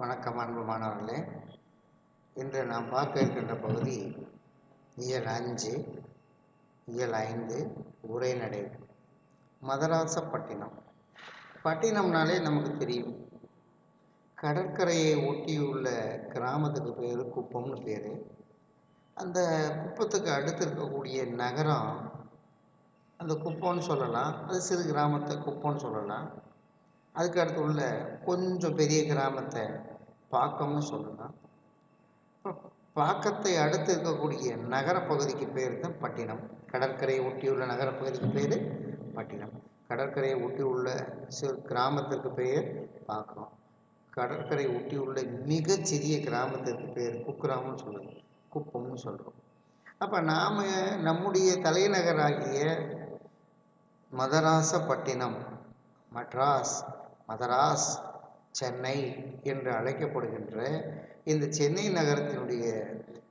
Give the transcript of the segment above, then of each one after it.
வணக்கம் அன்பு மாணவர்களே. இன்று நாம் பார்க்க இருக்கின்ற பகுதி இயல் அஞ்சு இயல் ஐந்து உரைநடை மதராசப்பட்டினம். பட்டினம்னாலே நமக்கு தெரியும். கடற்கரையை ஒட்டியுள்ள கிராமத்துக்கு பேர் குப்பம்னு பேர். அந்த குப்பத்துக்கு அடுத்து இருக்கக்கூடிய நகரம் அந்த குப்பம்னு சொல்லலாம். அது சிறு கிராமத்தை குப்பம்னு சொல்லலாம். அதுக்கு அடுத்து உள்ள கொஞ்சம் பெரிய கிராமத்தை பாக்கம்னு சொல்லலாம் இப்போ பாக்கத்தை அடுத்து இருக்கக்கூடிய நகரப்பகுதிக்கு பேர் தான் பட்டினம். கடற்கரையை ஒட்டியுள்ள நகரப்பகுதிக்கு பேர் பட்டினம். கடற்கரையை ஒட்டியுள்ள சிறு கிராமத்திற்கு பெயர் பாக்கம். கடற்கரை ஒட்டியுள்ள மிகச்சிறிய கிராமத்திற்கு பேர் குக்கிராமம்னு சொல்லுவோம் குப்பம்னு சொல்கிறோம் அப்போ நாம் நம்முடைய தலைநகராகிய மதராசப்பட்டினம் மட்ராஸ் மதராஸ் சென்னை என்று அழைக்கப்படுகின்ற இந்த சென்னை நகரத்தினுடைய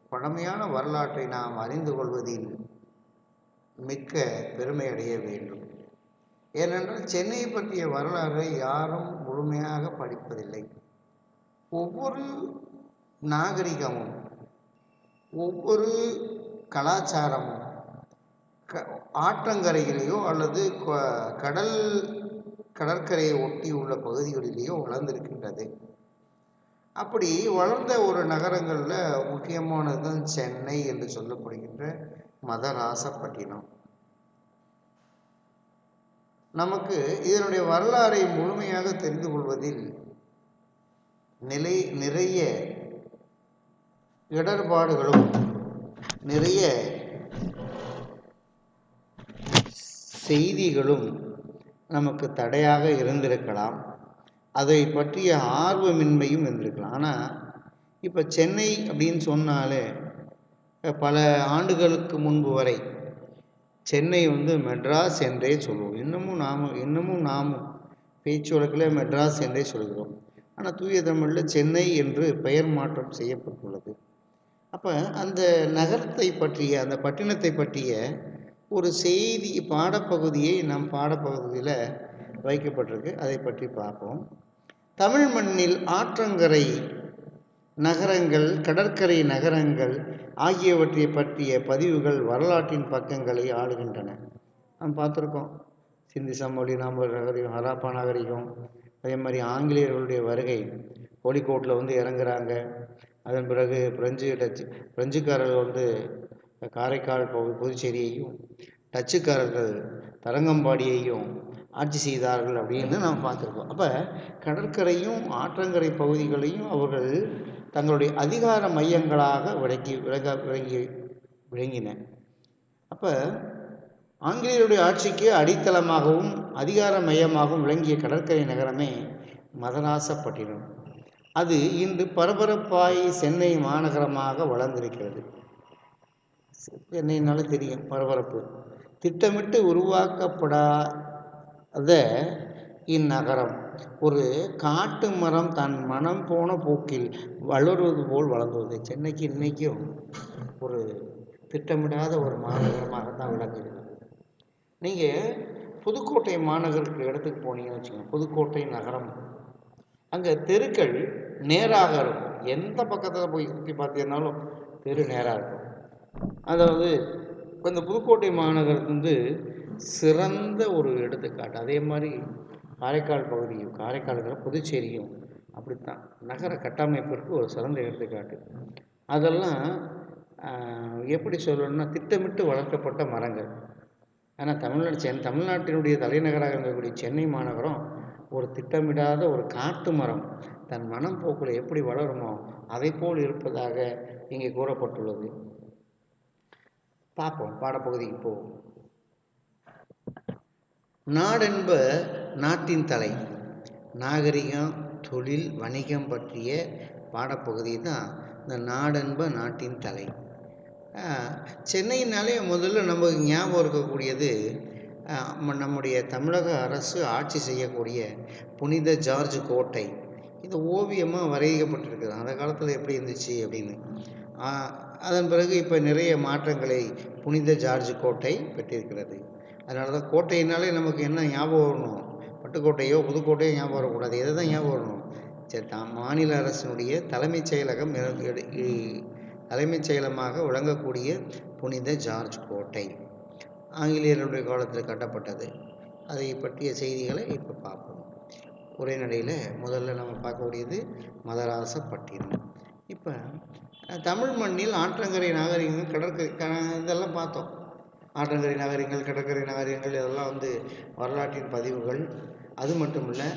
பழமையான வரலாற்றை நாம் அறிந்து கொள்வதில் மிக்க பெருமை அடைய வேண்டும். ஏனென்றால் சென்னையை பற்றிய வரலாறை யாரும் முழுமையாக படிப்பதில்லை. ஒவ்வொரு நாகரிகமும் ஒவ்வொரு கலாச்சாரமும் க ஆற்றங்கரையிலேயோ அல்லது கடல் கடற்கரையை ஒட்டி உள்ள பகுதிகளிலேயோ வளர்ந்திருக்கின்றது. அப்படி வளர்ந்த ஒரு நகரங்களில் முக்கியமானது தான் சென்னை என்று சொல்லப்படுகின்ற மதராசப்பட்டினம். நமக்கு இதனுடைய வரலாறை முழுமையாக தெரிந்து கொள்வதில் நிலை நிறைய இடர்பாடுகளும் நிறைய செய்திகளும் நமக்கு தடையாக இருந்திருக்கலாம். அதை பற்றிய ஆர்வமின்மையும் இருந்திருக்கலாம். ஆனால் இப்போ சென்னை அப்படின்னு சொன்னாலே பல ஆண்டுகளுக்கு முன்பு வரை சென்னை வந்து மெட்ராஸ் என்றே சொல்லுவோம். இன்னமும் நாம் இன்னமும் நாம் பேச்சு வழக்கில் மெட்ராஸ் என்றே சொல்கிறோம். ஆனால் தூய தமிழில் சென்னை என்று பெயர் மாற்றம் செய்யப்பட்டுள்ளது. அப்போ அந்த நகரத்தை பற்றிய அந்த பட்டினத்தை பற்றிய ஒரு செய்தி பாடப்பகுதியை நம் பாடப்பகுதியில் வைக்கப்பட்டிருக்கு. அதை பற்றி பார்ப்போம். தமிழ் மண்ணில் ஆற்றங்கரை நகரங்கள் கடற்கரை நகரங்கள் ஆகியவற்றை பற்றிய பதிவுகள் வரலாற்றின் பக்கங்களை ஆளுகின்றன. நாம் பார்த்துருக்கோம். சிந்தி சமொழி நாம நகரிகம் ஹராப்பா நாகரிகம் அதே மாதிரி ஆங்கிலேயர்களுடைய வருகை. கோழிக்கோட்டில் வந்து இறங்குறாங்க. அதன் பிறகு பிரெஞ்சு டச்சு பிரெஞ்சுக்காரர்கள் வந்து காரைக்கால் பகு புதுச்சேரியையும் டச்சுக்காரர்கள் தரங்கம்பாடியையும் ஆட்சி செய்தார்கள் அப்படின்னு நாம் பார்த்துருக்கோம். அப்போ கடற்கரையும் ஆற்றங்கரை பகுதிகளையும் அவர்கள் தங்களுடைய அதிகார மையங்களாக விளங்கி விளங்க விளங்கி விளங்கின அப்போ ஆங்கிலேயருடைய ஆட்சிக்கு அடித்தளமாகவும் அதிகார மையமாகவும் விளங்கிய கடற்கரை நகரமே மதராசப்பட்டினம். அது இன்று பரபரப்பாய் சென்னை மாநகரமாக வளர்ந்திருக்கிறது. சென்னைனால தெரியும்? பரபரப்பு. திட்டமிட்டு உருவாக்கப்படாத இந்நகரம். ஒரு காட்டு மரம் தன் மனம் போன போக்கில் வளருவது போல் வளர்ந்தது. சென்னைக்கு இன்னைக்கும் ஒரு திட்டமிடாத ஒரு மாநகரமாக தான் விளங்குகிறது. நீங்கள் புதுக்கோட்டை மாநகருக்கு இடத்துக்கு போனீங்கன்னு வச்சுக்கோங்க. புதுக்கோட்டை நகரம். அங்கே தெருக்கள் நேராக இருக்கும். எந்த பக்கத்தில் போய் சுற்றி பார்த்தீங்கன்னாலும் தெரு நேராக இருக்கும். அதாவது இந்த புதுக்கோட்டை மாநகரத்து வந்து சிறந்த ஒரு எடுத்துக்காட்டு. அதே மாதிரி காரைக்கால் பகுதியும் காரைக்காலுங்கிற புதுச்சேரியும் அப்படித்தான். நகர கட்டமைப்பிற்கு ஒரு சிறந்த எடுத்துக்காட்டு. அதெல்லாம் எப்படி சொல்லணும்னா திட்டமிட்டு வளர்க்கப்பட்ட மரங்கள். ஆனால் தமிழ்நாடு சென் தமிழ்நாட்டினுடைய தலைநகராக இருக்கக்கூடிய சென்னை மாநகரம் ஒரு திட்டமிடாத ஒரு காட்டு மரம். தன் மனம் போக்கில் எப்படி வளருமோ அதை போல் இருப்பதாக இங்கே கூறப்பட்டுள்ளது. பார்ப்போம் பாடப்பகுதிக்கு போவோம். நாடென்ப நாட்டின் தலை நாகரிகம் தொழில் வணிகம் பற்றிய பாடப்பகுதி தான் இந்த நாடென்ப நாட்டின் தலை. சென்னையினாலே முதல்ல நமக்கு ஞாபகம் இருக்கக்கூடியது நம்முடைய தமிழக அரசு ஆட்சி செய்யக்கூடிய புனித ஜார்ஜ் கோட்டை. இது ஓவியமாக வரையப்பட்டிருக்குது. அந்த காலத்தில் எப்படி இருந்துச்சு அப்படின்னு. அதன் பிறகு இப்போ நிறைய மாற்றங்களை புனித ஜார்ஜ் கோட்டை பெற்றிருக்கிறது. அதனால தான் கோட்டையினாலே நமக்கு என்ன ஞாபகம் வரணும்? பட்டுக்கோட்டையோ புதுக்கோட்டையோ ஞாபகம் வரக்கூடாது. எதை தான் ஞாபகம் வரணும்? சரி தான் மாநில அரசினுடைய தலைமைச் செயலகம் எடு- தலைமைச் செயலமாக விளங்கக்கூடிய புனித ஜார்ஜ் கோட்டை. ஆங்கிலேயருடைய காலத்தில் கட்டப்பட்டது. அதை பற்றிய செய்திகளை இப்போ பார்ப்போம். உரைநடையில் முதல்ல நம்ம பார்க்கக்கூடியது மதராசப்பட்டினம். இப்போ தமிழ் மண்ணில் ஆற்றங்கரை நாகரிகங்கள் கடற்கரை க இதெல்லாம் பார்த்தோம். ஆற்றங்கரை நாகரிகங்கள் கடற்கரை நாகரிகங்கள் இதெல்லாம் வந்து வரலாற்றின் பதிவுகள். அது மட்டும் இல்லை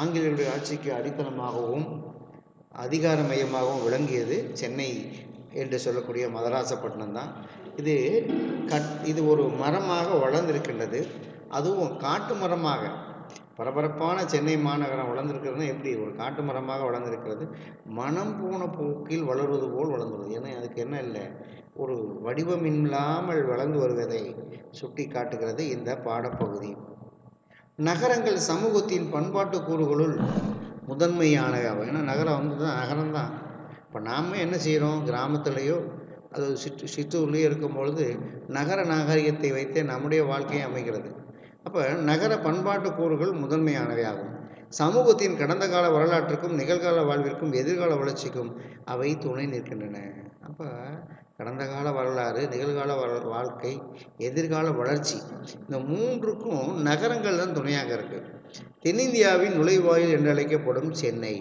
ஆங்கிலேயருடைய ஆட்சிக்கு அடித்தளமாகவும் அதிகார மையமாகவும் விளங்கியது சென்னை என்று சொல்லக்கூடிய மதராசப்பட்டினம் தான். இது கட் இது ஒரு மரமாக வளர்ந்திருக்கின்றது. அதுவும் காட்டு மரமாக. பரபரப்பான சென்னை மாநகரம் வளர்ந்திருக்கிறதுனா எப்படி? ஒரு காட்டு மரமாக வளர்ந்துருக்கிறது. மனம் போன போக்கில் வளருவது போல் வளர்ந்துள்ளது. ஏன்னா அதுக்கு என்ன இல்லை? ஒரு வடிவமில்லாமல் வளர்ந்து வருவதை சுட்டி காட்டுகிறது இந்த பாடப்பகுதி. நகரங்கள் சமூகத்தின் பண்பாட்டு கூறுகளுள் முதன்மையானவை ஏன்னா நகரம் வந்து தான் நகரம் தான் இப்போ நாம் என்ன செய்கிறோம் கிராமத்துலேயோ அது சிற்று சிற்றூர்லேயோ இருக்கும் பொழுது நகர நாகரிகத்தை வைத்தே நம்முடைய வாழ்க்கையை அமைகிறது அப்போ நகர பண்பாட்டு கூறுகள் முதன்மையானவை ஆகும் சமூகத்தின் கடந்த கால வரலாற்றுக்கும் நிகழ்கால வாழ்விற்கும் எதிர்கால வளர்ச்சிக்கும் அவை துணை நிற்கின்றன. அப்போ கடந்த கால வரலாறு நிகழ்கால வர வாழ்க்கை எதிர்கால வளர்ச்சி இந்த மூன்றுக்கும் நகரங்கள் தான் துணையாக இருக்குது தென்னிந்தியாவின் நுழைவாயில் என்று அழைக்கப்படும் சென்னை.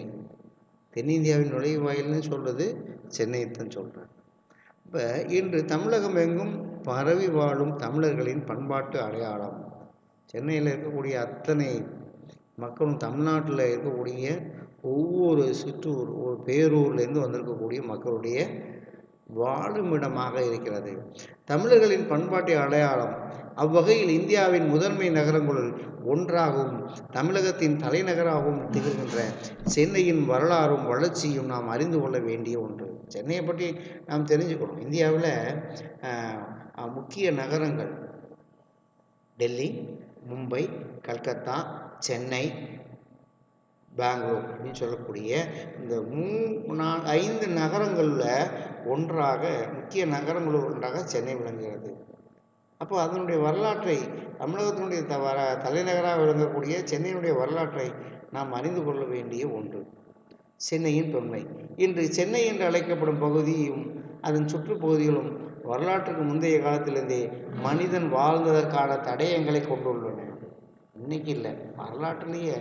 தென்னிந்தியாவின் நுழைவாயில்னு சொல்கிறது சென்னையை தான் சொல்கிறேன் இப்போ இன்று தமிழகம் எங்கும் பரவி வாழும் தமிழர்களின் பண்பாட்டு அடையாளம் சென்னையில் இருக்கக்கூடிய அத்தனை மக்களும் தமிழ்நாட்டில் இருக்கக்கூடிய ஒவ்வொரு சிற்றூர் ஒரு பேரூர்லேருந்து வந்திருக்கக்கூடிய மக்களுடைய வாழுமிடமாக இருக்கிறது. தமிழர்களின் பண்பாட்டு அடையாளம் அவ்வகையில் இந்தியாவின் முதன்மை நகரங்களுள் ஒன்றாகவும் தமிழகத்தின் தலைநகராகவும் திகழ்கின்ற சென்னையின் வரலாறும் வளர்ச்சியும் நாம் அறிந்து கொள்ள வேண்டிய ஒன்று. சென்னையை பற்றி நாம் தெரிஞ்சுக்கணும். இந்தியாவில் முக்கிய நகரங்கள் டெல்லி மும்பை கல்கத்தா சென்னை பெங்களூர் அப்படின்னு சொல்லக்கூடிய இந்த மூ நா- ஐந்து நகரங்களில் ஒன்றாக முக்கிய நகரங்களில் ஒன்றாக சென்னை விளங்குகிறது. அப்போ அதனுடைய வரலாற்றை தமிழகத்தினுடைய த வர தலைநகராக விளங்கக்கூடிய சென்னையினுடைய வரலாற்றை நாம் அறிந்து கொள்ள வேண்டிய ஒன்று. சென்னையின் தொன்மை. இன்று சென்னை என்று அழைக்கப்படும் பகுதியும் அதன் சுற்றுப்பகுதிகளும் வரலாற்றுக்கு முந்தைய காலத்திலிருந்தே மனிதன் வாழ்ந்ததற்கான தடயங்களை கொண்டுள்ளன. இன்னைக்கு இல்லை. வரலாற்றுலேயே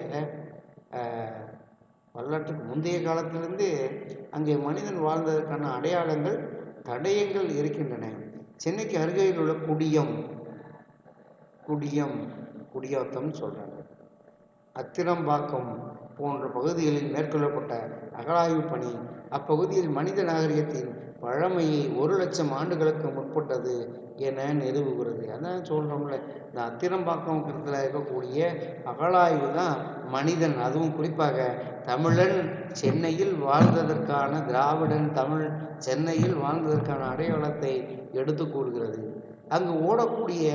வரலாற்றுக்கு முந்தைய காலத்திலிருந்து அங்கே மனிதன் வாழ்ந்ததற்கான அடையாளங்கள் தடயங்கள் இருக்கின்றன. சென்னைக்கு அருகையில் உள்ள குடியம் குடியம் குடியாத்தம்னு சொல்கிறாங்க அத்திரம்பாக்கம் போன்ற பகுதிகளில் மேற்கொள்ளப்பட்ட அகழாய்வு பணி அப்பகுதியில் மனித நாகரிகத்தின் பழமையை ஒரு லட்சம் ஆண்டுகளுக்கு முற்பட்டது என நிறுவுகிறது. அதான் சொல்கிறோம்ல இந்த அத்திரம்பாக்கத்தில் இருக்கக்கூடிய அகழாய்வு தான் மனிதன். அதுவும் குறிப்பாக தமிழன் சென்னையில் வாழ்ந்ததற்கான திராவிடன் தமிழ் சென்னையில் வாழ்ந்ததற்கான அடையாளத்தை எடுத்து கூறுகிறது. அங்கு ஓடக்கூடிய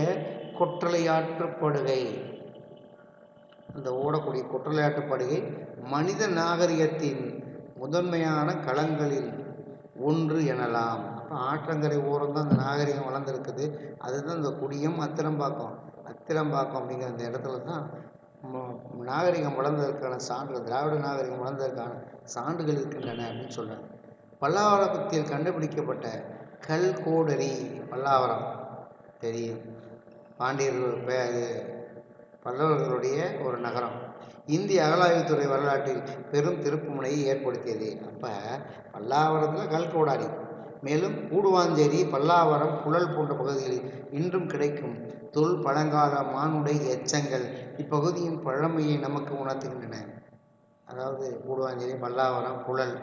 கொற்றலையாற்றுப்படுகை அந்த ஓடக்கூடிய கொற்றலையாற்றுப்படுகை மனித நாகரிகத்தின் முதன்மையான களங்களில் ஒன்று எனலாம். அப்போ ஆற்றங்கரை ஓரம் தான் அந்த நாகரிகம் வளர்ந்துருக்குது. அதுதான் இந்த குடியம் அத்திரம்பாக்கம் அத்திரம்பாக்கம் அப்படிங்கிற அந்த இடத்துல தான் நாகரிகம் வளர்ந்ததற்கான சான்றுகள் திராவிட நாகரிகம் வளர்ந்ததற்கான சான்றுகள் இருக்கின்றன அப்படின்னு சொல்றாங்க. பல்லாவரத்தில் கண்டுபிடிக்கப்பட்ட கல் கோடரி பல்லாவரம் தெரியும். பாண்டியர்கள் பே- பல்லவர்களுடைய ஒரு நகரம். இந்திய அகலாய்வுத்துறை வரலாற்றில் பெரும் திருப்புமுனையை ஏற்படுத்தியது. அப்போ பல்லாவரத்தில் கல்கோடாரி மேலும் கூடுவாஞ்சேரி பல்லாவரம் புழல் போன்ற பகுதிகளில் இன்றும் கிடைக்கும் தொல் பழங்கால மானுடை எச்சங்கள் இப்பகுதியின் பழமையை நமக்கு உணர்த்துகின்றன. அதாவது கூடுவாஞ்சேரி பல்லாவரம் புழல்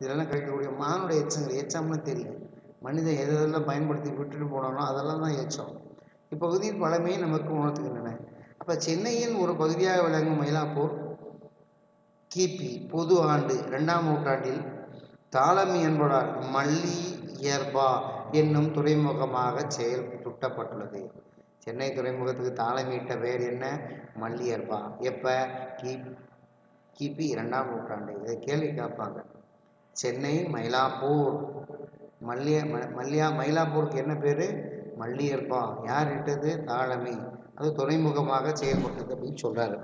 இதெல்லாம் கிடைக்கக்கூடிய மானுடைய எச்சங்கள் எச்சம்னு தெரியும். மனிதன் எதெல்லாம் பயன்படுத்தி விட்டுட்டு போனானோ அதெல்லாம் தான் எச்சம். இப்பகுதியின் பழமையை நமக்கு உணர்த்துகின்றன. அப்போ சென்னையின் ஒரு பகுதியாக விளங்கும் மயிலாப்பூர் கிபி பொது ஆண்டு ரெண்டாம் நூற்றாண்டில் தாளமி என்பவரால் மல்லியர்பா என்னும் துறைமுகமாக செயல் சுட்டப்பட்டுள்ளது. சென்னை துறைமுகத்துக்கு தாளமிட்ட பெயர் என்ன? மல்லியர்பா எப்போ? கி கிபி இரண்டாம் நூற்றாண்டு. இதை கேள்வி கேட்பாங்க. சென்னை மயிலாப்பூர். மல்லிய மல்லியா மயிலாப்பூருக்கு என்ன பேர்? மல்லியர்பா யார் இட்டது? தாளமி. அது துறைமுகமாக செயல்பட்டது அப்படின்னு சொல்றாரு.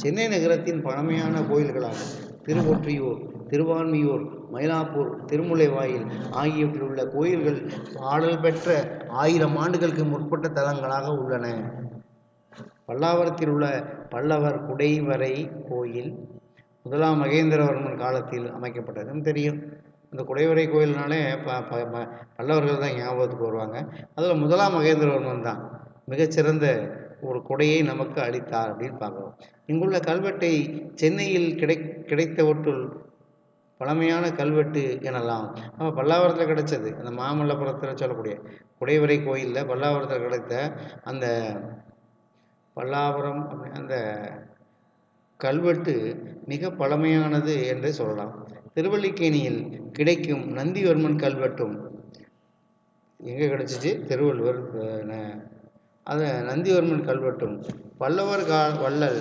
சென்னை நகரத்தின் பழமையான கோயில்களான திருவொற்றியூர் திருவான்மியூர் மயிலாப்பூர் திருமுலைவாயில் ஆகியவற்றில் உள்ள கோயில்கள் பாடல் பெற்ற ஆயிரம் ஆண்டுகளுக்கு முற்பட்ட தலங்களாக உள்ளன. பல்லாவரத்தில் உள்ள பல்லவர் குடைவரை கோயில் முதலாம் மகேந்திரவர்மன் காலத்தில் அமைக்கப்பட்டதுன்னு தெரியும். இந்த குடைவரை கோயில்னாலே ப ப பல்லவர்கள் தான் ஞாபகத்துக்கு வருவாங்க. அதில் முதலாம் மகேந்திரவர்மன் தான் மிகச்சிறந்த ஒரு கொடையை நமக்கு அளித்தார் அப்படின்னு பார்க்குறோம் இங்குள்ள கல்வெட்டை சென்னையில் கிடை கிடைத்தவற்றுள் பழமையான கல்வெட்டு எனலாம். நம்ம பல்லாவரத்தில் கிடைச்சது. அந்த மாமல்லபுரத்தில் சொல்லக்கூடிய குடைவரை கோயிலில் பல்லாவரத்தில் கிடைத்த அந்த பல்லாவரம் அப்படி அந்த கல்வெட்டு மிக பழமையானது என்று சொல்லலாம். திருவல்லிக்கேணியில் கிடைக்கும் நந்திவர்மன் கல்வெட்டும் எங்கே கிடச்சிச்சு? திருவள்ளுவர் அதை நந்திவர்மன் கல்வெட்டும். பல்லவர் கால வள்ளல்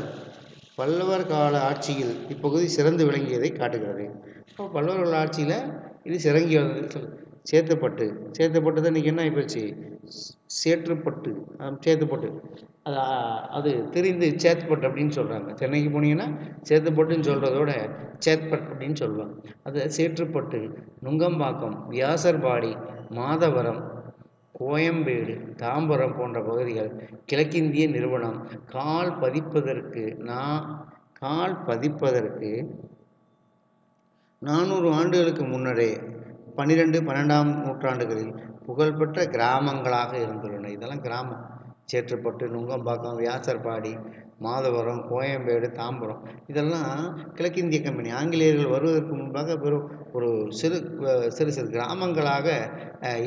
பல்லவர் கால ஆட்சியில் இப்பகுதி சிறந்து விளங்கியதை காட்டுகிறது. இப்போ பல்லவர்கள் ஆட்சியில் இது சிறங்கி வந்தது சேத்துப்பட்டு. சேத்துப்பட்டு தான் இன்றைக்கி என்ன ஆகிப்போச்சு சேற்றுப்பட்டு. சேத்துப்பட்டு. அது அது தெரிந்து சேத்துப்பட்டு அப்படின்னு சொல்கிறாங்க சென்னைக்கு போனீங்கன்னா சேத்துப்பட்டுன்னு சொல்கிறதோட சேத்பட் அப்படின்னு சொல்லுவாங்க. அது சேற்றுப்பட்டு நுங்கம்பாக்கம் வியாசர்பாடி மாதவரம் கோயம்பேடு தாம்பரம் போன்ற பகுதிகள் கிழக்கிந்திய நிறுவனம். கால் பதிப்பதற்கு நான் கால் பதிப்பதற்கு நானூறு ஆண்டுகளுக்கு முன்னரே பன்னிரெண்டு பன்னெண்டாம் நூற்றாண்டுகளில் புகழ்பெற்ற கிராமங்களாக இருந்துள்ளன. இதெல்லாம் கிராமம். சேற்றுப்பட்டு நுங்கம்பாக்கம் வியாசர்பாடி மாதவரம் கோயம்பேடு தாம்பரம். இதெல்லாம் கிழக்கிந்திய கம்பெனி. ஆங்கிலேயர்கள் வருவதற்கு முன்பாக வெறும் ஒரு சிறு சிறு சிறு கிராமங்களாக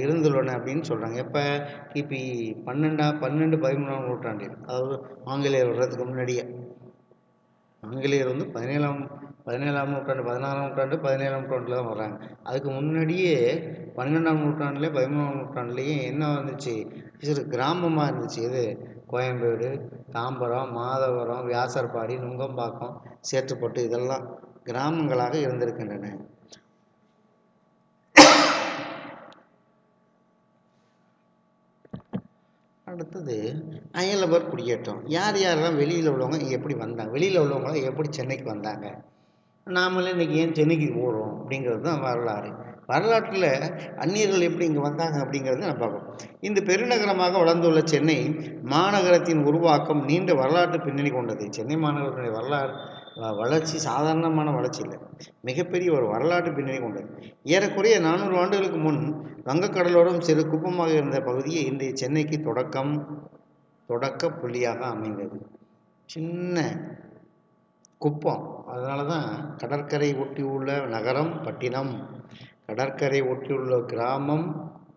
இருந்துள்ளன அப்படின்னு சொல்கிறாங்க எப்போ? கிபி பன்னெண்டாம் பன்னெண்டு பதிமூணாம் நூற்றாண்டில். அதாவது ஆங்கிலேயர் வர்றதுக்கு முன்னாடியே. ஆங்கிலேயர் வந்து பதினேழாம் பதினேழாம் நூற்றாண்டு பதினாறாம் நூற்றாண்டு பதினேழாம் நூற்றாண்டில் தான் வர்றாங்க. அதுக்கு முன்னாடியே பன்னெண்டாம் நூற்றாண்டுலேயே பதிமூணாம் நூற்றாண்டுலேயே என்ன வந்துச்சு? சிறு கிராமமாக இருந்துச்சு. இது கோயம்பேடு தாம்பரம் மாதவரம் வியாசர்பாடி நுங்கம்பாக்கம் சேற்றுப்பட்டு இதெல்லாம் கிராமங்களாக இருந்திருக்கின்றன. அடுத்தது அயலவர் குடியேற்றம். யார் யாரெல்லாம் வெளியில் உள்ளவங்க எப்படி வந்தாங்க? வெளியில் உள்ளவங்களாம் எப்படி சென்னைக்கு வந்தாங்க? நாமளே இன்றைக்கி ஏன் சென்னைக்கு ஓடுறோம் அப்படிங்கிறது தான் வரலாறு. வரலாற்றில் அந்நியர்கள் எப்படி இங்கே வந்தாங்க அப்படிங்கிறத நான் பார்க்கணும் இந்த பெருநகரமாக வளர்ந்துள்ள சென்னை மாநகரத்தின் உருவாக்கம் நீண்ட வரலாற்று பின்னணி கொண்டது. சென்னை மாநகரத்தினுடைய வரலாறு வளர்ச்சி சாதாரணமான வளர்ச்சி இல்லை. மிகப்பெரிய ஒரு வரலாற்று பின்னணி கொண்டது. ஏறக்குறைய நானூறு ஆண்டுகளுக்கு முன் வங்கக்கடலோரம் சிறு குப்பமாக இருந்த பகுதியை இன்றைய சென்னைக்கு தொடக்கம் தொடக்க புள்ளியாக அமைந்தது. சின்ன குப்பம். அதனால தான் கடற்கரை ஒட்டி உள்ள நகரம் பட்டினம் கடற்கரை ஒட்டியுள்ள கிராமம்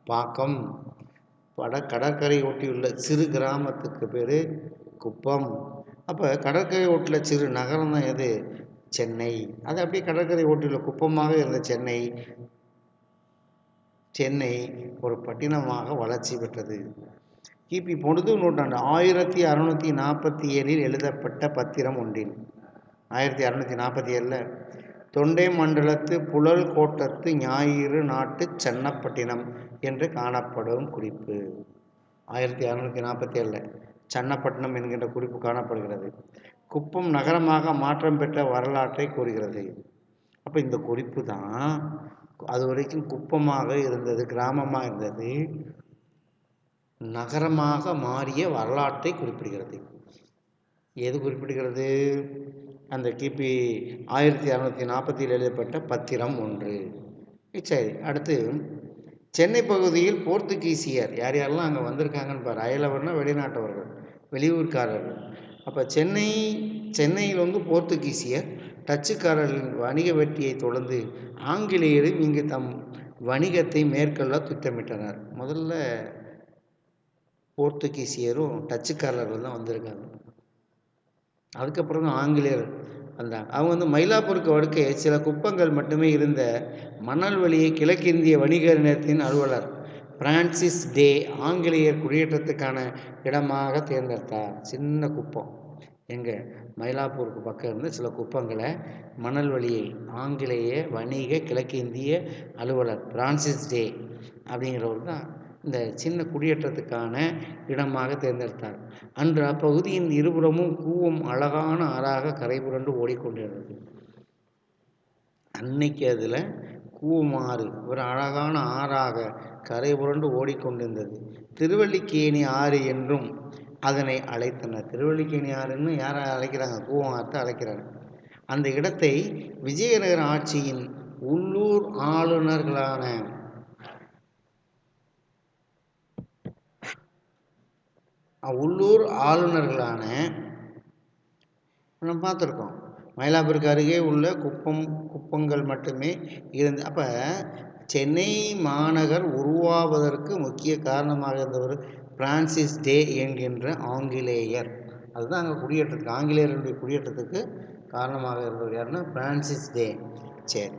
பாக்கம். வட கடற்கரை ஒட்டியுள்ள சிறு கிராமத்துக்கு பேர் குப்பம். அப்போ கடற்கரை ஓட்டில் சிறு நகரம் தான் எது? சென்னை. அது அப்படியே கடற்கரை ஓட்டியுள்ள குப்பமாக இருந்த சென்னை. சென்னை ஒரு பட்டினமாக வளர்ச்சி பெற்றது. கிபி பொழுது நூற்றாண்டு ஆயிரத்தி அறுநூற்றி நாற்பத்தி ஏழில் எழுதப்பட்ட பத்திரம் ஒன்றில். ஆயிரத்தி அறநூற்றி நாற்பத்தி ஏழில் தொண்டை மண்டலத்து புழல் கோட்டத்து ஞாயிறு நாட்டு சென்னப்பட்டினம் என்று காணப்படும் குறிப்பு. ஆயிரத்தி அறநூற்றி நாற்பத்தி ஏழில் சன்னப்பட்டினம் என்கின்ற குறிப்பு காணப்படுகிறது. குப்பம் நகரமாக மாற்றம் பெற்ற வரலாற்றை கூறுகிறது. அப்போ இந்த குறிப்பு தான் அது வரைக்கும் குப்பமாக இருந்தது கிராமமாக இருந்தது நகரமாக மாறிய வரலாற்றை குறிப்பிடுகிறது. எது குறிப்பிடுகிறது? அந்த கிபி ஆயிரத்தி அறநூற்றி நாற்பத்தியில் எழுதப்பட்ட பத்திரம் ஒன்று. சரி அடுத்து. சென்னை பகுதியில் போர்த்துகீசியர் யார் யாரெல்லாம் அங்கே வந்திருக்காங்கன்னு பாரு. அயலவர்னா வெளிநாட்டவர்கள் வெளியூர்காரர்கள். அப்போ சென்னை சென்னையில் வந்து போர்த்துகீசியர் டச்சுக்காரர்களின் வணிக வெற்றியை தொடர்ந்து ஆங்கிலேயரும் இங்கு தம் வணிகத்தை மேற்கொள்ள திட்டமிட்டனர். முதல்ல போர்த்துகீசியரும் டச்சுக்காரர்கள் தான் வந்திருக்காங்க. அதுக்கப்புறம் தான் ஆங்கிலேயர் வந்தாங்க. அவங்க வந்து மயிலாப்பூருக்கு வடக்கே சில குப்பங்கள் மட்டுமே இருந்த மணல் வழியை கிழக்கிந்திய வணிக நிலையத்தின் அலுவலர் பிரான்சிஸ் டே ஆங்கிலேயர் குடியேற்றத்துக்கான இடமாக தேர்ந்தெடுத்தார். சின்ன குப்பம். எங்கள் மயிலாப்பூருக்கு பக்கம் இருந்து சில குப்பங்களை மணல் வழியை ஆங்கிலேய வணிக கிழக்கிந்திய அலுவலர் பிரான்சிஸ் டே அப்படிங்கிறவர் தான் இந்த சின்ன குடியேற்றத்துக்கான இடமாக தேர்ந்தெடுத்தார். அன்று அப்பகுதியின் இருபுறமும் கூவம் அழகான ஆறாக கரைபுரண்டு ஓடிக்கொண்டிருந்தது. அன்னைக்கு அதில் கூவம் ஆறு ஒரு அழகான ஆறாக கரை புரண்டு ஓடிக்கொண்டிருந்தது. திருவல்லிக்கேணி ஆறு என்றும் அதனை அழைத்தனர். திருவல்லிக்கேணி ஆறுன்னு யாரை அழைக்கிறாங்க? கூவம் ஆற்றை அழைக்கிறாங்க. அந்த இடத்தை விஜயநகர ஆட்சியின் உள்ளூர் ஆளுநர்களான உள்ளூர் ஆளுநர்களான நம்ம பார்த்துருக்கோம். மயிலாப்பூருக்கு அருகே உள்ள குப்பம் குப்பங்கள் மட்டுமே இருந்து அப்போ சென்னை மாநகர் உருவாவதற்கு முக்கிய காரணமாக இருந்தவர் பிரான்சிஸ் டே என்கின்ற ஆங்கிலேயர். அதுதான் அங்கே குடியேற்றத்துக்கு ஆங்கிலேயர்களுடைய குடியேற்றத்துக்கு காரணமாக இருந்தவர் யாருன்னா பிரான்சிஸ் டே. சரி.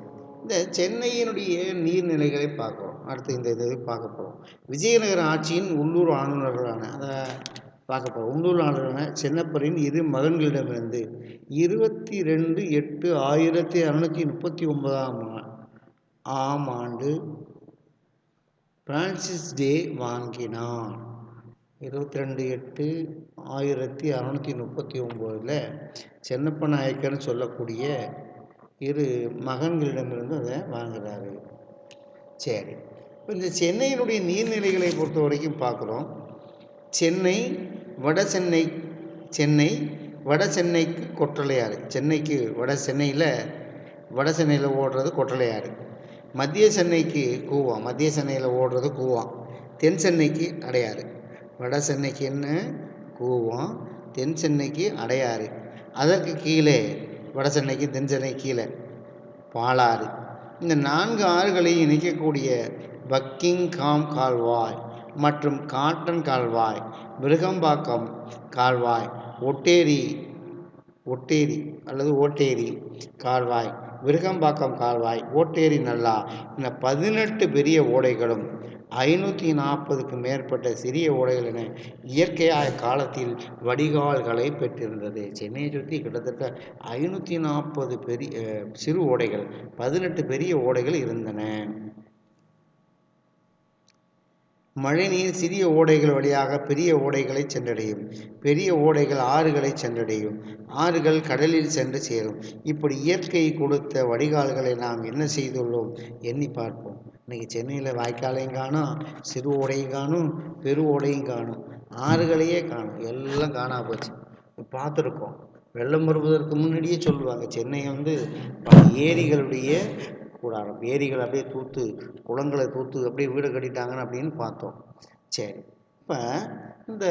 இந்த சென்னையினுடைய நீர்நிலைகளை பார்க்குறோம். அடுத்து இந்த இதை பார்க்க போகிறோம் விஜயநகர ஆட்சியின் உள்ளூர் ஆளுநர்களான அதை பார்க்க போகிறோம் உள்ளூர் ஆளுநரான சென்னப்பரின் இரு மகன்களிடமிருந்து இருபத்தி ரெண்டு எட்டு ஆயிரத்தி அறநூற்றி முப்பத்தி ஒன்பதாம் ஆம் ஆண்டு பிரான்சிஸ் டே வாங்கினான். இருபத்தி ரெண்டு எட்டு ஆயிரத்தி அறநூற்றி முப்பத்தி ஒம்போதில் சென்னப்ப நாயக்கர்னு சொல்லக்கூடிய இரு மகன்களிடமிருந்து அதை வாங்குகிறாரு சரி. இப்போ இந்த சென்னையினுடைய நீர்நிலைகளை பொறுத்த வரைக்கும் பார்க்குறோம். சென்னை வட சென்னை சென்னை வட சென்னைக்கு கொற்றலையாறு சென்னைக்கு வட சென்னையில் வட சென்னையில் ஓடுறது கொற்றலையாறு மத்திய சென்னைக்கு கூவம் மத்திய சென்னையில் ஓடுறது கூவம் தென் சென்னைக்கு அடையாறு. வட சென்னைக்கு என்ன? கூவம் தென் சென்னைக்கு அடையாறு. அதற்கு கீழே வட சென்னைக்கு தென் சென்னை கீழே பாலாறு. இந்த நான்கு ஆறுகளையும் இணைக்கக்கூடிய பக்கிங்காம் கால்வாய். மற்றும் காட்டன் கால்வாய் விருகம்பாக்கம் கால்வாய் ஒட்டேரி ஒட்டேரி அல்லது ஓட்டேரி கால்வாய் விருகம்பாக்கம் கால்வாய் ஓட்டேரி நல்லா. இந்த பதினெட்டு பெரிய ஓடைகளும் ஐநூற்றி நாற்பதுக்கு மேற்பட்ட சிறிய ஓடைகள் என இயற்கையாக காலத்தில் வடிகால்களை பெற்றிருந்தது. சென்னையை சுற்றி கிட்டத்தட்ட ஐநூற்றி நாற்பது பெரிய சிறு ஓடைகள் பதினெட்டு பெரிய ஓடைகள் இருந்தன. மழைநீர் சிறிய ஓடைகள் வழியாக பெரிய ஓடைகளை சென்றடையும். பெரிய ஓடைகள் ஆறுகளை சென்றடையும். ஆறுகள் கடலில் சென்று சேரும். இப்படி இயற்கை கொடுத்த வடிகால்களை நாம் என்ன செய்துள்ளோம்? எண்ணி பார்ப்போம். இன்னைக்கு சென்னையில் வாய்க்காலையும் காணும் சிறு ஓடையும் காணும் பெரு ஓடையும் காணும். ஆறுகளையே காணும். எல்லாம் காணா போச்சு. பார்த்துருக்கோம். வெள்ளம் வருவதற்கு முன்னாடியே சொல்லுவாங்க. சென்னை வந்து பல ஏரிகளுடைய கூடாரம் ஏரிகள் அப்படியே தூத்து குளங்களை தூத்து அப்படியே வீடு கட்டிட்டாங்கன்னு அப்படின்னு பார்த்தோம். சரி. இப்போ இந்த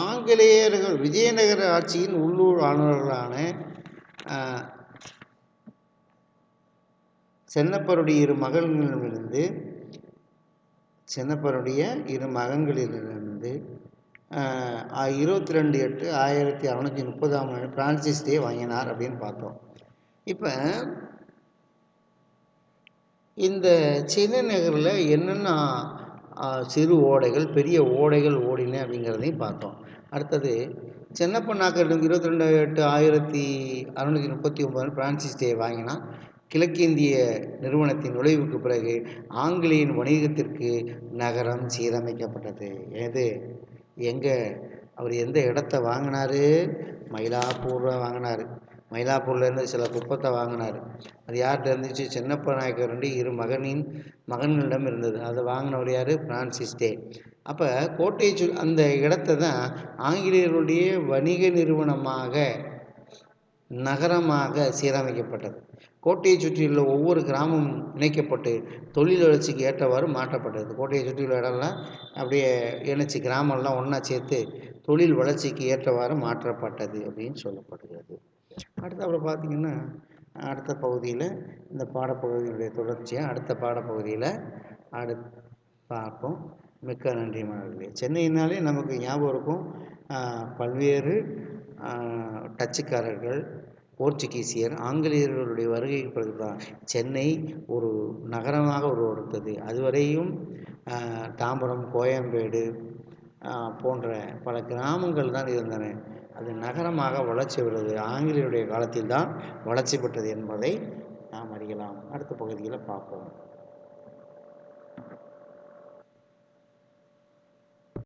ஆங்கிலேயர்கள் விஜயநகர ஆட்சியின் உள்ளூர் ஆளுநர்களான சென்னப்பருடைய இரு மகன்களிலிருந்து சென்னப்பருடைய இரு மகன்களிலிருந்து இருபத்தி ரெண்டு எட்டு ஆயிரத்தி அறநூற்றி முப்பதாம் ஆண்டு பிரான்சிஸ் டே வாங்கினார் அப்படின்னு பார்த்தோம். இப்போ இந்த சென்னை நகரில் என்னென்ன சிறு ஓடைகள் பெரிய ஓடைகள் ஓடின அப்படிங்கிறதையும் பார்த்தோம். அடுத்தது சென்னப்பண்ணாக்கர் இருபத்தி ரெண்டு எட்டு ஆயிரத்தி அறநூற்றி முப்பத்தி ஒம்பது பிரான்சிஸ் டே வாங்கினா கிழக்கிந்திய நிறுவனத்தின் நுழைவுக்கு பிறகு ஆங்கிலேயின் வணிகத்திற்கு நகரம் சீரமைக்கப்பட்டது. எது? எங்கே? அவர் எந்த இடத்த வாங்கினார்? மயிலாப்பூரில் வாங்கினார். மயிலாப்பூர்லேருந்து சில குப்பத்தை வாங்கினார். அது யார்கிட்ட இருந்துச்சு? சின்னப்ப நாயக்கருடைய இரு மகனின் மகன்களிடம் இருந்தது. அதை வாங்கினவர் யார்? பிரான்சிஸ் டே அப்போ கோட்டை சு அந்த இடத்த தான் ஆங்கிலேயருடைய வணிக நிறுவனமாக நகரமாக சீரமைக்கப்பட்டது. கோட்டையை சுற்றியுள்ள ஒவ்வொரு கிராமமும் இணைக்கப்பட்டு தொழில் வளர்ச்சிக்கு ஏற்றவாறு மாற்றப்பட்டது. கோட்டையை சுற்றியுள்ள இடம்லாம் அப்படியே இணைச்சி கிராமம்லாம் ஒன்றா சேர்த்து தொழில் வளர்ச்சிக்கு ஏற்றவாறு மாற்றப்பட்டது அப்படின்னு சொல்லப்படுகிறது. அடுத்து அப்புறம் பார்த்திங்கன்னா அடுத்த பகுதியில் இந்த பாடப்பகுதியினுடைய தொடர்ச்சியாக அடுத்த பாடப்பகுதியில் அடு பார்ப்போம். மிக்க நன்றி மாணவர்களே சென்னையினாலே நமக்கு ஞாபகம் இருக்கும். பல்வேறு டச்சுக்காரர்கள் போர்ச்சுகீசியர் ஆங்கிலேயர்களுடைய வருகைக்கு பிறகு தான் சென்னை ஒரு நகரமாக உருவெடுத்தது அதுவரையும் தாம்பரம் கோயம்பேடு போன்ற பல கிராமங்கள் தான் இருந்தன. அது நகரமாக வளர்ச்சி பெறுவது ஆங்கிலேயருடைய காலத்தில் தான் வளர்ச்சி பெற்றது என்பதை நாம் அறியலாம். அடுத்த பகுதியில் பார்ப்போம்.